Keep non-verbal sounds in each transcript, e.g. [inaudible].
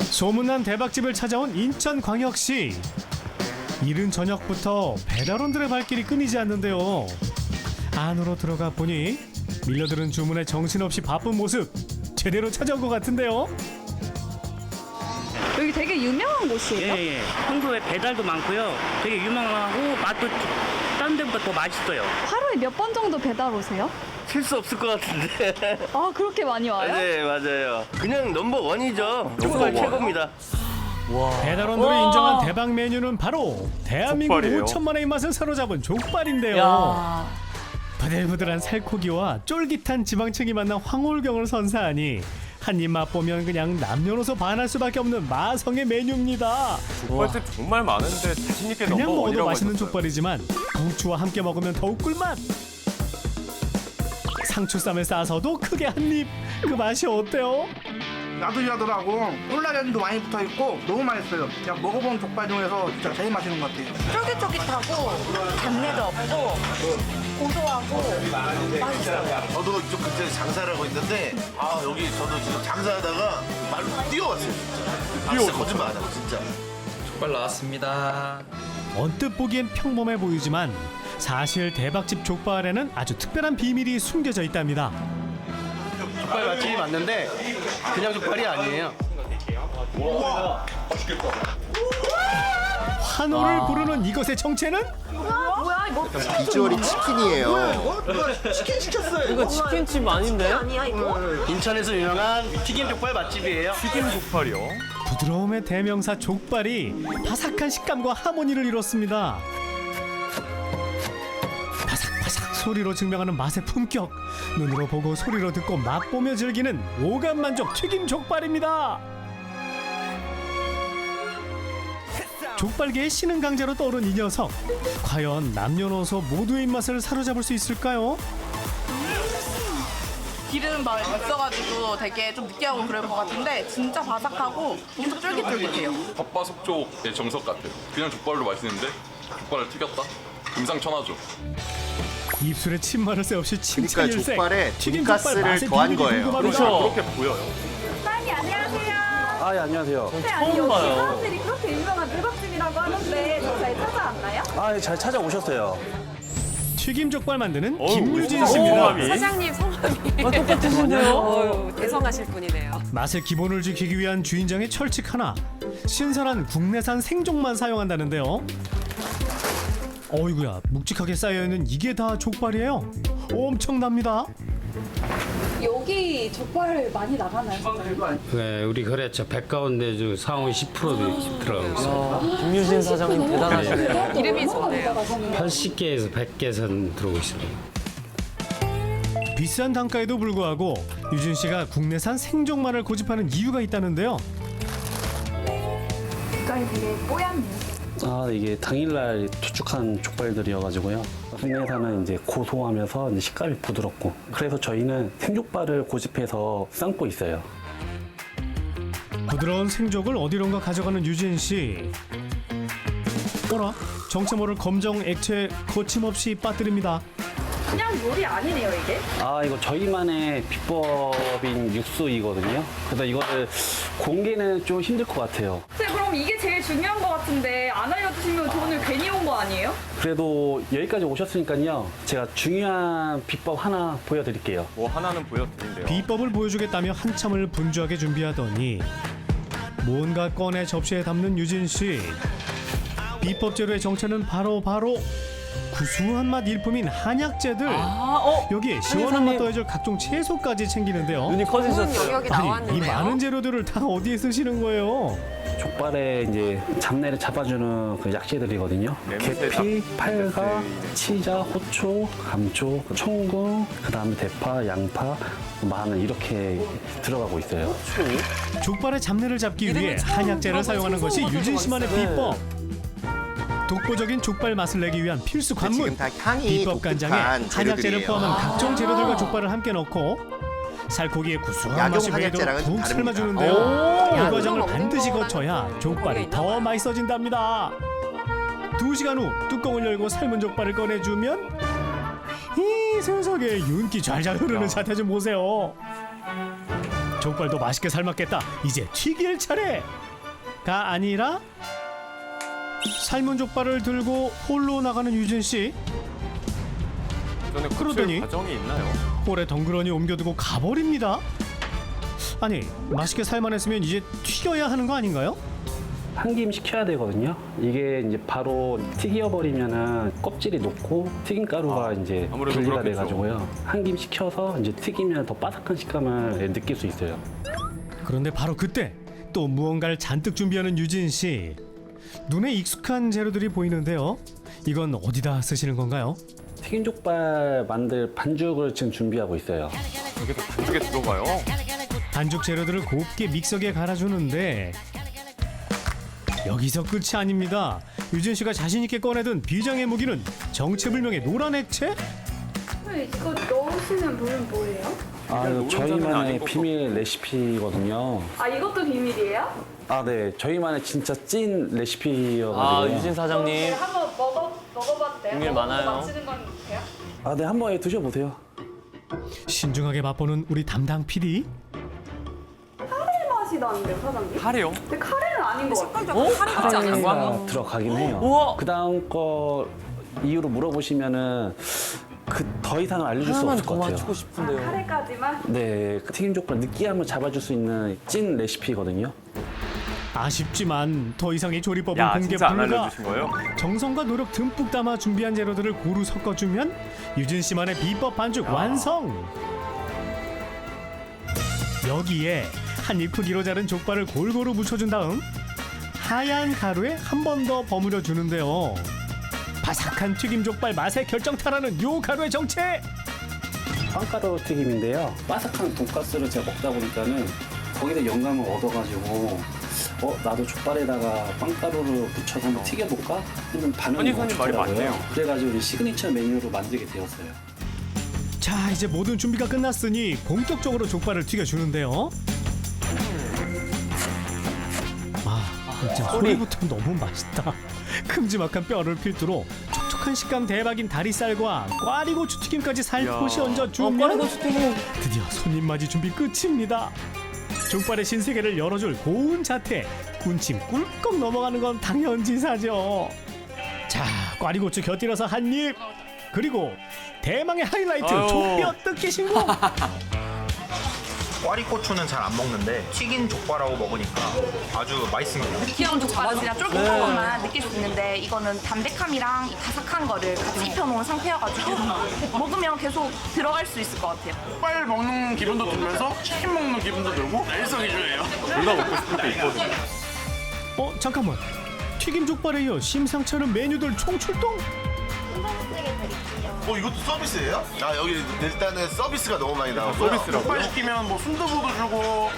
소문난 대박집을 찾아온 인천광역시 이른 저녁부터 배달원들의 발길이 끊이지 않는데요 안으로 들어가 보니 밀려드는 주문에 정신없이 바쁜 모습 제대로 찾아온 것 같은데요 여기 되게 유명한 곳이에요? 예, 예. 평소에 배달도 많고요. 되게 유명하고 맛도 딴 데보다 더 맛있어요. 하루에 몇 번 정도 배달 오세요? 칠 수 없을 것 같은데. 아 그렇게 많이 와요? 네, 맞아요. 그냥 넘버 원이죠. 족발 최고입니다. 배달원들이 인정한 대박 메뉴는 바로 대한민국 족발이에요. 5천만의 입맛을 사로잡은 족발인데요 부들부들한 살코기와 쫄깃한 지방층이 만난 황홀경을 선사하니 한 입 맛보면 그냥 남녀노소 반할 수밖에 없는 마성의 메뉴입니다. 족발집 정말 많은데 자신 있게 그냥 넘버 먹어도 원이라고 맛있는 하셨어요. 족발이지만 부추와 함께 먹으면 더욱 꿀맛. 상추쌈에 싸서도 크게 한 입. 그 맛이 어때요? 야들야들하고 콜라겐도 많이 붙어 있고 너무 맛있어요. 그냥 먹어본 족발 중에서 진짜 제일 맛있는 것 같아요. 쫄깃쫄깃하고 잡내도 없고 고소하고 저도 이쪽 근처에 장사를 하고 있는데 아 여기 저도 지금 장사하다가 말로 뛰어왔어요 진짜 아, 진짜 거짓말 안 하고 진짜 족발 나왔습니다. 언뜻 보기엔 평범해 보이지만 사실 대박집 족발에는 아주 특별한 비밀이 숨겨져 있답니다. 족발 맛집이 맞는데 그냥 족발이 아니에요. 환호를 부르는 이것의 정체는 비주얼이 치킨이에요. 이거 치킨집 아닌데? 아니야 이거? 인천에서 유명한 튀김 족발 맛집이에요. 튀김 족발이요. 부드러움의 대명사 족발이 바삭한 식감과 하모니를 이뤘습니다. 소리로 증명하는 맛의 품격. 눈으로 보고 소리로 듣고 맛보며 즐기는 오감 만족 튀김 족발입니다. 족발계의 신흥 강자로 떠오른 이 녀석. 과연 남녀노소 모두의 입맛을 사로잡을 수 있을까요? 기름 막 있어가지고 되게 좀 느끼하고 그럴 것 같은데 진짜 바삭하고 엄청 쫄깃쫄깃해요. 겉바속촉의 정석 같아요. 그냥 족발도 맛있는데 족발을 튀겼다? 금상첨화죠. 입술에 침마를 새 없이 그러니까 칭찬일색. 족발에 튀김 돈가스를 족발 맛의 더한 비밀이 거예요. 궁금합니다. 그렇게 보여요. 사장님 안녕하세요. 아, 예, 안녕하세요. 네, 아니 여기 사람들이 그렇게 유명한 대박집이라고 하는데 저 잘 찾아왔나요? 아, 잘 찾아오셨어요. 튀김 족발 만드는 어우, 김유진 씨입니다. 성함이. 사장님 성함이 똑같으신데요? [laughs] 대성하실 분이네요. 맛의 기본을 지키기 위한 주인장의 철칙 하나. 신선한 국내산 생종만 사용한다는데요. 어이구야 묵직하게 쌓여있는 이게 다 족발이에요. 엄청납니다. 여기 족발 많이 나가나요? 네, 우리 거래처 100 가운데 중 상위 10% 들어가고 있어요. 김유진 사장님 대단하시네요. 이름이 좋네요. 80개에서 100개 선 들어오고 있습니다. 비싼 단가에도 불구하고 유진 씨가 국내산 생종만을 고집하는 이유가 있다는데요. 색깔이 되게 뽀얗네요. 아 이게 당일날 투축한 족발들이어가지고요. 국내산은 이제 고소하면서 이제 식감이 부드럽고 그래서 저희는 생족발을 고집해서 삶고 있어요. 부드러운 생족을 어디론가 가져가는 유진 씨. 어라? 정체 모를 검정 액체 거침없이 빠뜨립니다. 그냥 요리 아니네요 이게? 아 이거 저희만의 비법인 육수이거든요. 그래서 이거를 공개는 좀 힘들 것 같아요. 네, 그럼 이게 제일 중요한 것 같은데 안 알려주시면 저 오늘 괜히 온 거 아니에요? 그래도 여기까지 오셨으니까요. 제가 중요한 비법 하나 보여드릴게요. 뭐 하나는 보여드린대요. 비법을 보여주겠다며 한참을 분주하게 준비하더니 뭔가 꺼내 접시에 담는 유진 씨. 비법 재료의 정체는 바로 바로 구수한 맛 일품인 한약재들. 여기에 시원한 맛 더해줄 각종 채소까지 챙기는데요. 눈이 커지셨어요. 여기 아니 이 나왔는데요. 많은 재료들을 다 어디에 쓰시는 거예요? 족발에 이제 잡내를 잡아주는 그 약재들이거든요. 계피, 냄새 치자, 호초, 감초, 청궁, 그 다음에 대파, 양파, 마늘 이렇게 들어가고 있어요. 족발의 잡내를 잡기 위해 처음 한약재를 들어본 사용하는 것이 유진 씨만의. 비법. 독보적인 족발 맛을 내기 위한 필수 관문. 지금 다 향이 비법 간장에 독특한 한약재를 재료들이에요. 포함한 각종 재료들과 족발을 함께 넣고 살코기의 구수한 맛이 한약재랑은 더욱 다릅니다. 삶아주는데요. 이 과정을 반드시 거쳐야 족발이 더. 맛있어진답니다. 두 시간 후 뚜껑을 열고 삶은 족발을 꺼내주면 이 세상에 윤기 잘잘 흐르는 자태 좀 보세요. 족발도 맛있게 삶았겠다. 이제 튀길 차례 가 아니라 삶은 족발을 들고 홀로 나가는 유진 씨. 전에 그러더니- 그러더니 과정이 있나요? 홀에 덩그러니 옮겨두고 가버립니다. 아니 맛있게 살만했으면 이제 튀겨야 하는 거 아닌가요? 한 김 식혀야 되거든요. 이게 이제 바로 튀겨 버리면은 껍질이 녹고 튀김 가루가 이제 아무래도 분리가 그렇겠죠. 돼 가지고요. 한 김 식혀서 이제 튀기면 더 바삭한 식감을 느낄 수 있어요. 그런데 바로 그때 또 무언가를 잔뜩 준비하는 유진 씨. 눈에 익숙한 재료들이 보이는데요. 이건 어디다 쓰시는 건가요? 튀김족발 만들 반죽을 지금 준비하고 있어요. 이게 다 반죽에 들어가요? 반죽 재료들을 곱게 믹서기에 갈아주는데 여기서 끝이 아닙니다. 유진 씨가 자신 있게 꺼내든 비장의 무기는 정체불명의 노란 액체? 이거 넣으시는 물은 뭐예요? 아, 이거 노른자는 저희만의 아닌 거고. 비밀 레시피거든요. 아 이것도 비밀이에요? 아, 네. 저희만의 진짜 찐 레시피여가지고요. 아 유진 사장님 한번 먹어 먹어봐도 돼요? 비밀 먹어보고 많아요. 맞히는 건 돼요? 아, 네. 한번 드셔보세요. 신중하게 맛보는 우리 담당 PD. 카레 맛이 나는데 사장님? 카레요? 근데 카레는 아닌 것 같아요. 어? 카레 같지 않아요? 들어가긴 해요. 우와. 그 다음 거 이유로 물어보시면은 그 더 이상은 알려줄 수 하나만 없을 더 것 같아요. 맞추고 아, 싶은데요 카레까지만? 네, 그 튀김 족발 느끼함을 잡아줄 수 있는 찐 레시피거든요. 아쉽지만 더 이상의 조리법은 야 공개 진짜 안 불가. 알려주신 거예요? 정성과 노력 듬뿍 담아 준비한 재료들을 고루 섞어주면 유진 씨만의 비법 반죽 완성. 여기에 한입 크기로 자른 족발을 골고루 묻혀준 다음 하얀 가루에 한 번 더 버무려 주는데요. 바삭한 튀김 족발 맛의 결정타라는 요 가루의 정체. 빵가루 튀김인데요. 바삭한 돈가스를 제가 먹다 보니까는 거기서 영감을 얻어가지고 어 나도 족발에다가 빵가루를 묻혀서 한번 튀겨볼까? 하는 반응이 좋더라고요. 맞네요. 그래가지고 우리 시그니처 메뉴로 만들게 되었어요. 자 이제 모든 준비가 끝났으니 본격적으로 족발을 튀겨주는데요. 아 진짜 소리부터 너무 맛있다. 큼지막한 뼈를 필두로 촉촉한 식감 대박인 다리살과 꽈리고추 튀김까지 살포시. 얹어주면 꽈리고추 튀김 드디어 손님 맞이 준비 끝입니다. 족발의 신세계를 열어줄 고운 자태 군침 꿀꺽 넘어가는 건 당연지사죠. 자 꽈리고추 곁들여서 한 입. 그리고 대망의 하이라이트 아유. 족뼈 뜯기 신공. 꽈리고추는 잘 안 먹는데 튀긴 족발하고 먹으니까 아주 맛있습니다. 기존 족발은 그냥 쫄깃한 것만 느낄 수 있는데 이거는 담백함이랑 이 바삭한 거를 같이 입혀놓은 상태여가지고 [laughs] 먹으면 계속 들어갈 수 있을 것 같아요. 족발 먹는 기분도 들면서 치킨 먹는 기분도 들고 일석이조예요. 둘다 먹고 싶을 때 있거든요. 어 잠깐만 튀김 족발에 이어 심상치 않은 메뉴들 총출동. 어 이것도 서비스예요? 아 여기 일단은 서비스가 너무 많이 나와서 서비스라고요? 족발 시키면 뭐 순두부도 주고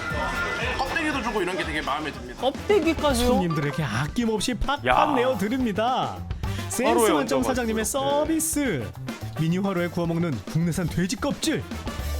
껍데기도 주고 이런 게 되게 마음에 듭니다. 껍데기까지요? 손님들에게 아낌없이 팍팍 야. 내어 드립니다. 센스 화로에 만점 얹어가지고 사장님의. 서비스. 미니 화로에 구워 먹는 국내산 돼지 껍질.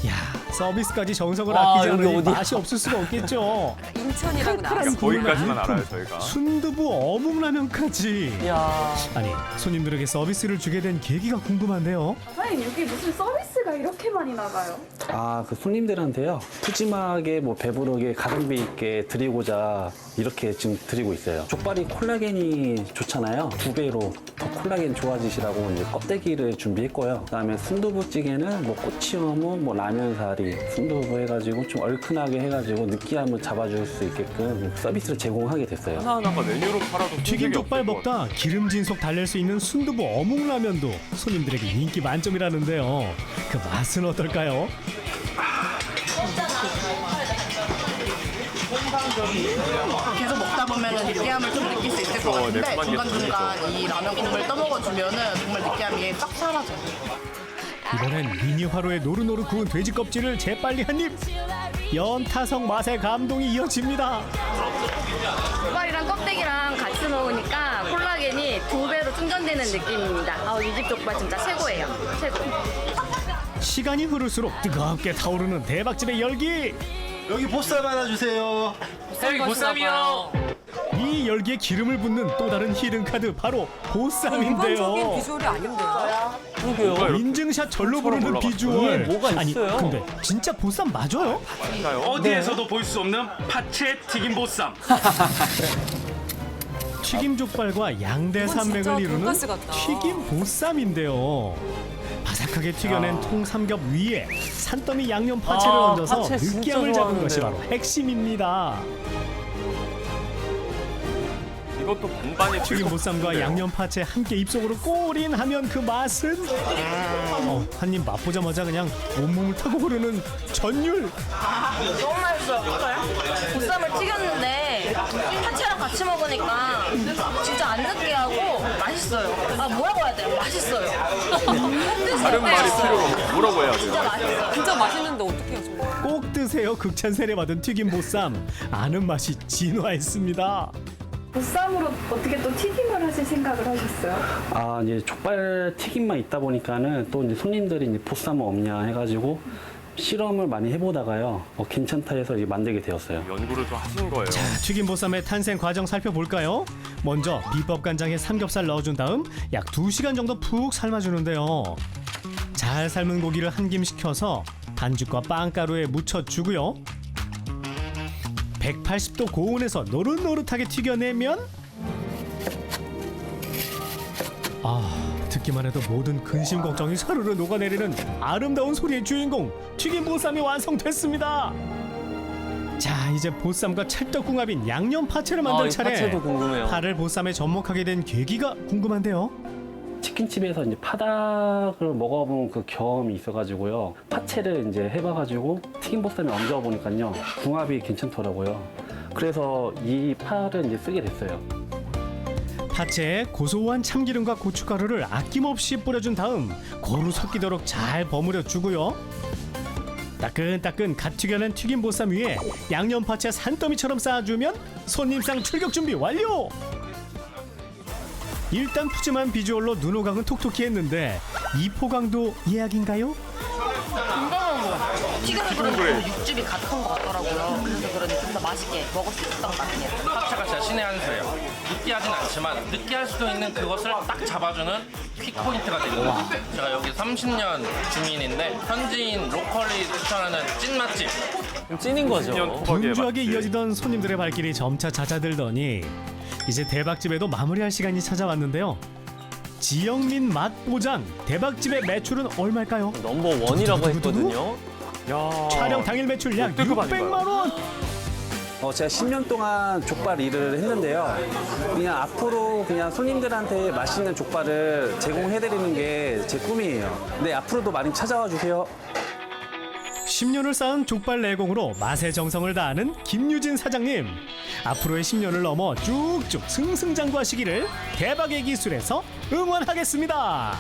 야 서비스까지 정성을 와, 아끼지 여기 않으니 어디야? 맛이 없을 수가 없겠죠. [laughs] 인천이라고 나왔어요. 거기까지만 알아요 저희가. 순두부 어묵라면까지. 이야 아니 손님들에게 서비스를 주게 된 계기가 궁금한데요. 사장님 여기 무슨 서비스가 이렇게 많이 나가요? 아, 그 손님들한테요. 푸짐하게 뭐 배부르게 가성비 있게 드리고자 이렇게 지금 드리고 있어요. 족발이 콜라겐이 좋잖아요. 두 배로 더 콜라겐 좋아지시라고 이제 껍데기를 준비했고요. 그다음에 순두부찌개는 뭐 꼬치어묵, 뭐 라면사리, 순두부 해가지고 좀 얼큰하게 해가지고 느끼함을 잡아줄 수 있게끔 서비스를 제공하게 됐어요. 하나하나가 메뉴로 팔아도 튀김 족발. 먹다 기름진 속 달랠 수 있는 순두부 어묵 라면도 손님들에게 인기 만점이라는데요. 그 맛은 어떨까요? 계속 먹다 보면 느끼함을 좀 그쵸, 같은데 매콤한 게 중간중간 이 라면 국물 떠먹어주면 정말 느끼함이 싹 사라져요. 이번엔 미니 화로에 노릇노릇 구운 돼지 껍질을 재빨리 한 입. 연타성 맛의 감동이 이어집니다. 족발이랑 껍데기랑 같이 먹으니까 콜라겐이 두 배로 충전되는 느낌입니다. 아, 이집 족발 진짜 최고예요. 최고. 시간이 흐를수록 뜨겁게 타오르는 대박집의 열기. 여기 보쌈 하나 주세요. 여기 보쌈이요 이 열기에 기름을 붓는 또 다른 히든 카드 바로 일반적인 보쌈인데요. 비주얼이 아닌데요. 그러게요. 인증샷 절로 부르는 비주얼. 이게 뭐가 아니 있어요? 근데 진짜 보쌈 맞아요? 어디에서도 볼 수 없는 파채 튀김 보쌈. [laughs] 튀김 족발과 양대 이건 진짜 산맥을 이루는 돈가스 같다. 튀김 보쌈인데요. 바삭하게 튀겨낸 통삼겹 위에 산더미 양념 파채를 아, 얹어서 파채 진짜 느끼함을 잡은 것이 바로 좋아하는데요. 핵심입니다. 이것도 반반이 튀김 보쌈과 양념 파채 함께 입속으로 꼬린 하면 그 맛은 어, 한입 맛보자마자 그냥 온몸을 타고 흐르는 전율. 너무 맛있어요. 보쌈을 튀겼는데 파채랑 같이 먹으니까 진짜 안 느끼하고 맛있어요. 아 뭐라고 해야 돼요? 맛있어요. 다른 말이 필요 없고 뭐라고 해야 돼요? 진짜 맛있어요. 진짜 맛있는데 어떡해요, 정말. 꼭 드세요 극찬 세례받은 튀김 보쌈 아는 맛이 진화했습니다. 보쌈으로 어떻게 또 튀김을 하실 생각을 하셨어요? 아 이제 족발 튀김만 있다 보니까는 또 이제 손님들이 이제 보쌈은 없냐 해가지고 실험을 많이 해보다가요 어, 괜찮다 해서 이제 만들게 되었어요. 연구를 좀 하신 거예요. 자, 튀김 보쌈의 탄생 과정 살펴볼까요? 먼저 비법 간장에 삼겹살 넣어준 다음 약 2시간 정도 푹 삶아주는데요. 잘 삶은 고기를 한 김 식혀서 반죽과 빵가루에 묻혀주고요. 180도 고온에서 노릇노릇하게 튀겨내면 아 듣기만 해도 모든 근심 걱정이 사르르 녹아내리는 아름다운 소리의 주인공 튀김 보쌈이 완성됐습니다. 자 이제 보쌈과 찰떡궁합인 양념 파채를 만들 아, 이 차례. 파채도 궁금해요. 파를 보쌈에 접목하게 된 계기가 궁금한데요. 치킨집에서 이제 파닭을 먹어본 그 경험이 있어가지고요 파채를 이제 해봐가지고 튀김보쌈에 얹어 보니까요 궁합이 괜찮더라고요. 그래서 이 파를 이제 쓰게 됐어요. 파채에 고소한 참기름과 고춧가루를 아낌없이 뿌려준 다음 고루 섞이도록 잘 버무려 주고요. 따끈따끈 갓 튀겨낸 튀김 보쌈 위에 양념 파채 산더미처럼 쌓아주면 손님상 출격 준비 완료. 일단 푸짐한 비주얼로 눈호강은 톡톡히 했는데 이포강도 예약인가요? 튀김을 그러니까 육즙이 가득한 것 같더라고요. 그래서 그런지 좀 더 맛있게 먹을 수 있었던 것 같아요. 파채가 진짜 신의 한 수예요. 느끼하진 않지만 느끼할 수도 있는 그것을 딱 잡아주는 퀵 포인트가 됩니다. 제가 여기 30년 주민인데 현지인 로컬이 추천하는 찐 맛집. 찐인 거죠. 분주하게 이어지던 손님들의 발길이 점차 잦아들더니 이제 대박집에도 마무리할 시간이 찾아왔는데요. 지영민 맛 보장 대박집의 매출은 얼마일까요? 넘버 원이라고 했거든요. 야. 촬영 당일 매출 약 역대급 600만 원. 어, 제가 10년 동안 족발 일을 했는데요. 그냥 앞으로 그냥 손님들한테 맛있는 족발을 제공해드리는 게 제 꿈이에요. 네, 앞으로도 많이 찾아와 주세요. 10년을 쌓은 족발 내공으로 맛의 정성을 다하는 김유진 사장님. 앞으로의 10년을 넘어 쭉쭉 승승장구하시기를 대박의 기술에서 응원하겠습니다.